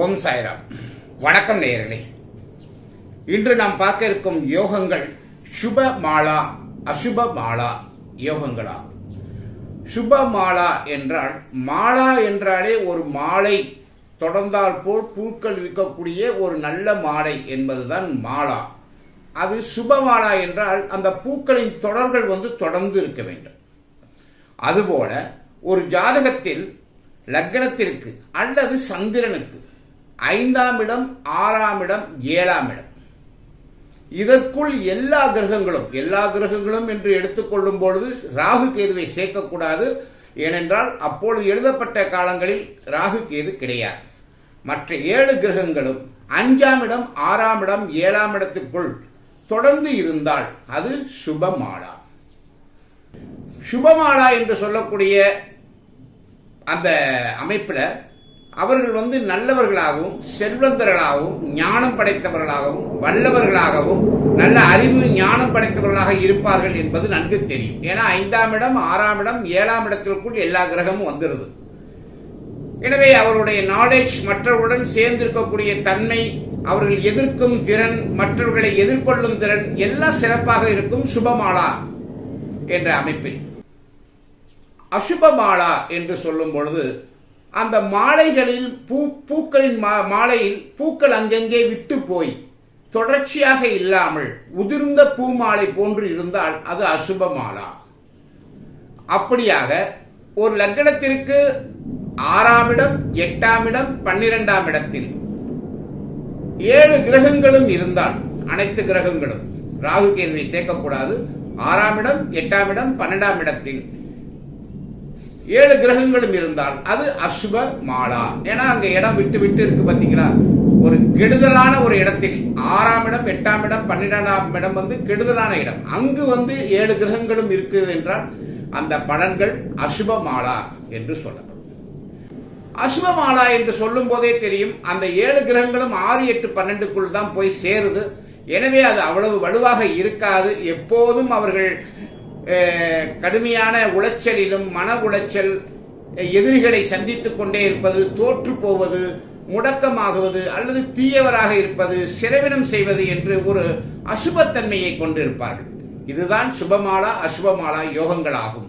ஓம் சாய்ராம். வணக்கம் நேயர்களே. இன்று நாம் பார்க்க இருக்கும் யோகங்கள் சுப மாலா அசுப மாலா யோகங்களா? சுப மாலா என்றால் மாலா என்றாலே ஒரு மாலை தொடர்ந்தால் போல் பூக்கள் இருக்கக்கூடிய ஒரு நல்ல மாலை என்பதுதான் மாலா. அது சுப மாலா என்றால் அந்த பூக்களின் தொடர்கள் வந்து தொடர்ந்து இருக்க வேண்டும். அதுபோல ஒரு ஜாதகத்தில் லக்னத்திற்கு அல்லது சந்திரனுக்கு ஐந்தாம் இடம் ஆறாம் இடம் ஏழாம் இடம். இதற்குள் எல்லா கிரகங்களும் எல்லா கிரகங்களும் என்று எடுத்துக்கொள்ளும் பொழுது ராகு கேதுவை சேர்க்கக்கூடாது. ஏனென்றால் அப்பொழுது எழுதப்பட்ட காலங்களில் ராகு கேது கிடையாது. மற்ற ஏழு கிரகங்களும் அஞ்சாம் இடம் ஆறாம் இடம் ஏழாம் இடத்துக்குள் தொடர்ந்து இருந்தால் அது சுபமாலா. சுபமாலா என்று சொல்லக்கூடிய அந்த அமைப்பில் அவர்கள் வந்து நல்லவர்களாகவும் செல்வந்தர்களாகவும் ஞானம் படைத்தவர்களாகவும் வல்லவர்களாகவும் நல்ல அறிவு ஞானம் படைத்தவர்களாக இருப்பார்கள் என்பது நன்கு தெரியும். ஏன்னா ஐந்தாம் இடம் ஆறாம் இடம் ஏழாம் இடத்திற்குள் எல்லா கிரகமும் வந்துடுது எனவே அவருடைய நாலேஜ் மற்றவர்களுடன் சேர்ந்திருக்கக்கூடிய தன்மை அவர்கள் எதிர்க்கும் திறன் மற்றவர்களை எதிர்கொள்ளும் திறன் எல்லாம் சிறப்பாக இருக்கும் சுபமாலா என்ற அமைப்பில். அசுபமாலா என்று சொல்லும் பொழுது அந்த மாலைகளில் பூ பூக்களின் மா- மாலையில் பூக்கள் அங்கங்கே விட்டு போய் தொடர்ச்சியாக இல்லாமல் உதிர்ந்த பூ மாலை போன்று இருந்தால் அது அசுபமாலா? அப்படியாக ஒரு லக்னத்திற்கு ஆறாம் இடம் எட்டாம் இடம் பன்னிரெண்டாம் இடத்தில் ஏழு கிரகங்களும் இருந்தால் அனைத்து கிரகங்களும் ராகு கேதுவை சேர்க்கக்கூடாது. ஆறாம் இடம் எட்டாம் இடம் பன்னெண்டாம் இடத்தில் ஏழு கிரகங்களும் இருந்தால் அது அசுப மாலா. ஏன்னா அங்க இடம் விட்டு விட்டு இருக்கு பாத்தீங்களா ஒரு கெடுதலான ஒரு இடத்தில் ஆறாம் இடம் எட்டாம் இடம் பன்னிரெண்டாம் இடம் வந்து கெடுதலான இடம். அங்கு வந்து ஏழு கிரகங்களும் இருக்குது என்றால் அந்த பலன்கள் அசுப மாலா என்று சொல்லப்படும். அசுபமாலா என்று சொல்லும் போதே தெரியும் அந்த ஏழு கிரகங்களும் ஆறு எட்டு பன்னெண்டுக்குள் தான் போய் சேருது. எனவே அது அவ்வளவு வலுவாக இருக்காது. எப்போதும் அவர்கள் கடுமையான உளைச்சலிலும் மன உளைச்சல் எதிரிகளை சந்தித்துக் கொண்டே இருப்பது தோற்று போவது முடக்கமாகுவது அல்லது தீயவராக இருப்பது செலவினம் செய்வது என்று ஒரு அசுபத்தன்மையை கொண்டிருப்பார்கள். இதுதான் சுபமாலா அசுபமாலா யோகங்களாகும்.